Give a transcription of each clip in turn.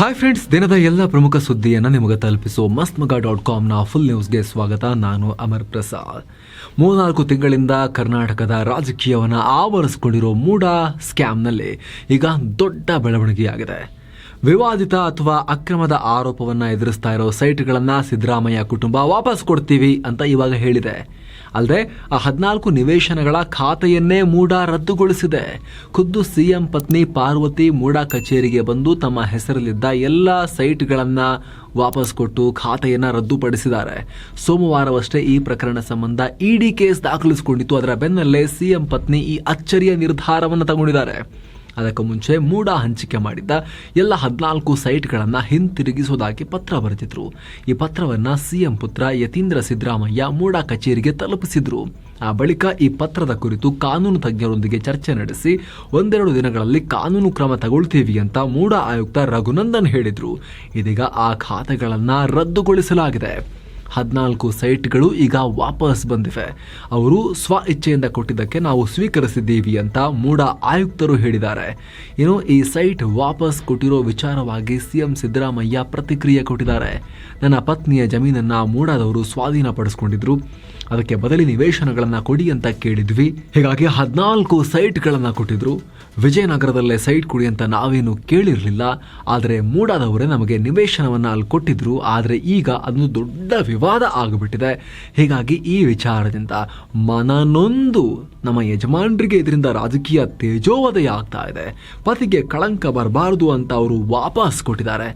Hi friends ದಿನದ ಎಲ್ಲ ಪ್ರಮುಖ ಸುದ್ದಿಯನ್ನು ನಿಮಗೆ ತಲುಪಿಸೋ ಮಸ್ತ್ ಮಗ ಡಾಟ್ ಕಾಮ್ನ ಫುಲ್ ನ್ಯೂಸ್ಗೆ ಸ್ವಾಗತ. ನಾನು ಅಮರ್ ಪ್ರಸಾದ್. ಮೂರ್ನಾಲ್ಕು ತಿಂಗಳಿಂದ ಕರ್ನಾಟಕದ ರಾಜಕೀಯವನ್ನು ಆವರಿಸಿಕೊಂಡಿರೋ ಮೂಡ ಸ್ಕ್ಯಾಮ್ನಲ್ಲಿ ಈಗ ದೊಡ್ಡ ಬೆಳವಣಿಗೆಯಾಗಿದೆ. ವಿವಾದಿತ ಅಥವಾ ಅಕ್ರಮದ ಆರೋಪವನ್ನು ಎದುರಿಸ್ತಾ ಇರೋ ಸೈಟ್ಗಳನ್ನು ಸಿದ್ದರಾಮಯ್ಯ ಕುಟುಂಬ ವಾಪಸ್ ಕೊಡ್ತೀವಿ ಅಂತ ಇವಾಗ ಹೇಳಿದೆ. ಅಲ್ಲದೆ ಆ ಹದಿನಾಲ್ಕು ನಿವೇಶನಗಳ ಖಾತೆಯನ್ನೇ ಮೂಡ ರದ್ದುಗೊಳಿಸಿದೆ. ಖುದ್ದು ಸಿಎಂ ಪತ್ನಿ ಪಾರ್ವತಿ ಮೂಡ ಕಚೇರಿಗೆ ಬಂದು ತಮ್ಮ ಹೆಸರಲ್ಲಿದ್ದ ಎಲ್ಲ ಸೈಟ್ಗಳನ್ನು ವಾಪಸ್ ಕೊಟ್ಟು ಖಾತೆಯನ್ನು ರದ್ದುಪಡಿಸಿದ್ದಾರೆ. ಸೋಮವಾರವಷ್ಟೇ ಈ ಪ್ರಕರಣ ಸಂಬಂಧ ಇಡಿ ಕೇಸ್ ದಾಖಲಿಸಿಕೊಂಡಿತ್ತು. ಅದರ ಬೆನ್ನಲ್ಲೇ ಸಿಎಂ ಪತ್ನಿ ಈ ಅಚ್ಚರಿಯ ನಿರ್ಧಾರವನ್ನು ತಗೊಂಡಿದ್ದಾರೆ. ಅದಕ್ಕೂ ಮುಂಚೆ ಮೂಡ ಹಂಚಿಕೆ ಮಾಡಿದ್ದ ಎಲ್ಲ ಹದಿನಾಲ್ಕು ಸೈಟ್ಗಳನ್ನು ಹಿಂತಿರುಗಿಸುವುದಾಗಿ ಪತ್ರ ಬರೆದಿದ್ರು. ಈ ಪತ್ರವನ್ನು ಸಿಎಂ ಪುತ್ರ ಯತೀಂದ್ರ ಸಿದ್ದರಾಮಯ್ಯ ಮೂಡ ಕಚೇರಿಗೆ ತಲುಪಿಸಿದ್ರು. ಆ ಬಳಿಕ ಈ ಪತ್ರದ ಕುರಿತು ಕಾನೂನು ತಜ್ಞರೊಂದಿಗೆ ಚರ್ಚೆ ನಡೆಸಿ ಒಂದೆರಡು ದಿನಗಳಲ್ಲಿ ಕಾನೂನು ಕ್ರಮ ತಗೊಳ್ತೀವಿ ಅಂತ ಮೂಡ ಆಯುಕ್ತ ರಘುನಂದನ್ ಹೇಳಿದ್ರು. ಇದೀಗ ಆ ಖಾತೆಗಳನ್ನು ರದ್ದುಗೊಳಿಸಲಾಗಿದೆ. ಹದಿನಾಲ್ಕು ಸೈಟ್ಗಳು ಈಗ ವಾಪಸ್ ಬಂದಿವೆ. ಅವರು ಸ್ವ ಇಚ್ಛೆಯಿಂದ ಕೊಟ್ಟಿದ್ದಕ್ಕೆ ನಾವು ಸ್ವೀಕರಿಸಿದ್ದೀವಿ ಅಂತ ಮೂಡ ಆಯುಕ್ತರು ಹೇಳಿದ್ದಾರೆ. ಇನ್ನು ಈ ಸೈಟ್ ವಾಪಸ್ ಕೊಟ್ಟಿರೋ ವಿಚಾರವಾಗಿ ಸಿಎಂ ಸಿದ್ದರಾಮಯ್ಯ ಪ್ರತಿಕ್ರಿಯೆ ಕೊಟ್ಟಿದ್ದಾರೆ. ನನ್ನ ಪತ್ನಿಯ ಜಮೀನನ್ನು ಮೂಡಾದವರು ಸ್ವಾಧೀನಪಡಿಸ್ಕೊಂಡಿದ್ರು. ಅದಕ್ಕೆ ಬದಲಿ ನಿವೇಶನಗಳನ್ನು ಕೊಡಿ ಅಂತ ಕೇಳಿದ್ವಿ. ಹೀಗಾಗಿ ಹದಿನಾಲ್ಕು ಸೈಟ್ಗಳನ್ನು ಕೊಟ್ಟಿದ್ರು. ವಿಜಯನಗರದಲ್ಲೇ ಸೈಟ್ ಕೊಡಿ ಅಂತ ನಾವೇನು ಕೇಳಿರಲಿಲ್ಲ. ಆದರೆ ಮೂಡಾದವರೇ ನಮಗೆ ನಿವೇಶನವನ್ನು ಅಲ್ಲಿ ಕೊಟ್ಟಿದ್ದರು ಆದರೆ ಈಗ ಅದೊಂದು ದೊಡ್ಡ ವಿವಾದ ಆಗಿಬಿಟ್ಟಿದೆ. ಹೀಗಾಗಿ ಈ ವಿಚಾರದಿಂದ ಮನನೊಂದು ನಮ್ಮ ಯಜಮಾನರಿಗೆ ಇದರಿಂದ ರಾಜಕೀಯ ತೇಜೋವಧಯ ಆಗ್ತಾ ಇದೆ. ಪತಿಗೆ ಕಳಂಕ ಬರಬಾರ್ದು ಅಂತ ಅವರು ವಾಪಸ್ ಕೊಟ್ಟಿದ್ದಾರೆ.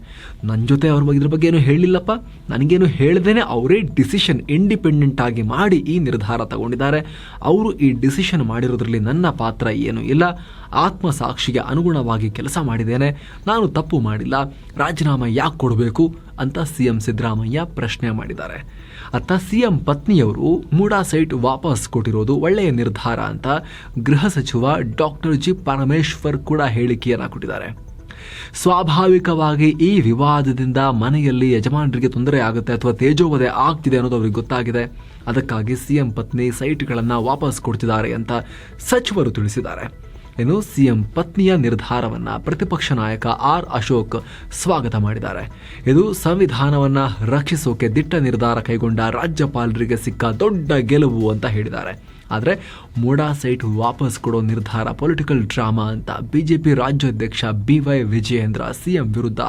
ನನ್ನ ಜೊತೆ ಅವ್ರ ಬಗ್ಗೆ ಇದ್ರ ಬಗ್ಗೆ ಏನು ಹೇಳಿಲ್ಲಪ್ಪ. ನನಗೇನು ಹೇಳ್ದೇನೆ ಅವರೇ ಡಿಸಿಷನ್ ಇಂಡಿಪೆಂಡೆಂಟ್ ಆಗಿ ಮಾಡಿ ಈ ನಿರ್ಧಾರ ತಗೊಂಡಿದ್ದಾರೆ. ಅವರು ಈ ಡಿಸಿಷನ್ ಮಾಡಿರೋದ್ರಲ್ಲಿ ನನ್ನ ಪಾತ್ರ ಏನು ಇಲ್ಲ. ಆತ್ಮಸಾಕ್ಷಿಗೆ ಅನುಗುಣವಾಗಿ ಕೆಲಸ ಮಾಡಿದ್ದೇನೆ. ನಾನು ತಪ್ಪು ಮಾಡಿಲ್ಲ. ರಾಜೀನಾಮೆ ಯಾಕೆ ಕೊಡಬೇಕು ಅಂತ ಸಿ ಎಂ ಸಿದ್ದರಾಮಯ್ಯ ಪ್ರಶ್ನೆ ಮಾಡಿದ್ದಾರೆ. ಅತ್ತ ಸಿಎಂ ಪತ್ನಿಯವರು ಮೂಡಾ ಸೈಟ್ ವಾಪಸ್ ಕೊಟ್ಟಿರೋದು ಒಳ್ಳೆಯ ನಿರ್ಧಾರ ಅಂತ ಗೃಹ ಸಚಿವ ಡಾಕ್ಟರ್ ಜಿ ಪರಮೇಶ್ವರ್ ಕೂಡ ಹೇಳಿಕೆಯನ್ನು ಕೊಟ್ಟಿದ್ದಾರೆ. ಸ್ವಾಭಾವಿಕವಾಗಿ ಈ ವಿವಾದದಿಂದ ಮನೆಯಲ್ಲಿ ಯಜಮಾನರಿಗೆ ತೊಂದರೆ ಆಗುತ್ತೆ ಅಥವಾ ತೇಜೋವಧೆ ಆಗ್ತಿದೆ ಅನ್ನೋದು ಅವರಿಗೆ ಗೊತ್ತಾಗಿದೆ. ಅದಕ್ಕಾಗಿ ಸಿಎಂ ಪತ್ನಿ ಸೈಟ್ಗಳನ್ನು ವಾಪಸ್ ಕೊಡ್ತಿದ್ದಾರೆ ಅಂತ ಸಚಿವರು ತಿಳಿಸಿದ್ದಾರೆ. ಇನ್ನು ಸಿಎಂ ಪತ್ನಿಯ ನಿರ್ಧಾರವನ್ನ ಪ್ರತಿಪಕ್ಷ ನಾಯಕ ಆರ್ ಅಶೋಕ್ ಸ್ವಾಗತ ಮಾಡಿದ್ದಾರೆ. ಇದು ಸಂವಿಧಾನವನ್ನ ರಕ್ಷಿಸೋಕೆ ದಿಟ್ಟ ನಿರ್ಧಾರ ಕೈಗೊಂಡ ರಾಜ್ಯಪಾಲರಿಗೆ ಸಿಕ್ಕ ದೊಡ್ಡ ಗೆಲುವು ಅಂತ ಹೇಳಿದ್ದಾರೆ. ಆದರೆ ಮೋಡಾ ಸೈಟ್ ವಾಪಸ್ ಕೊಡೋ ನಿರ್ಧಾರ ಪೊಲಿಟಿಕಲ್ ಡ್ರಾಮಾ ಅಂತ ಬಿಜೆಪಿ ರಾಜ್ಯಾಧ್ಯಕ್ಷ ಬಿ ವೈ ವಿಜಯೇಂದ್ರ ಸಿಎಂ ವಿರುದ್ಧ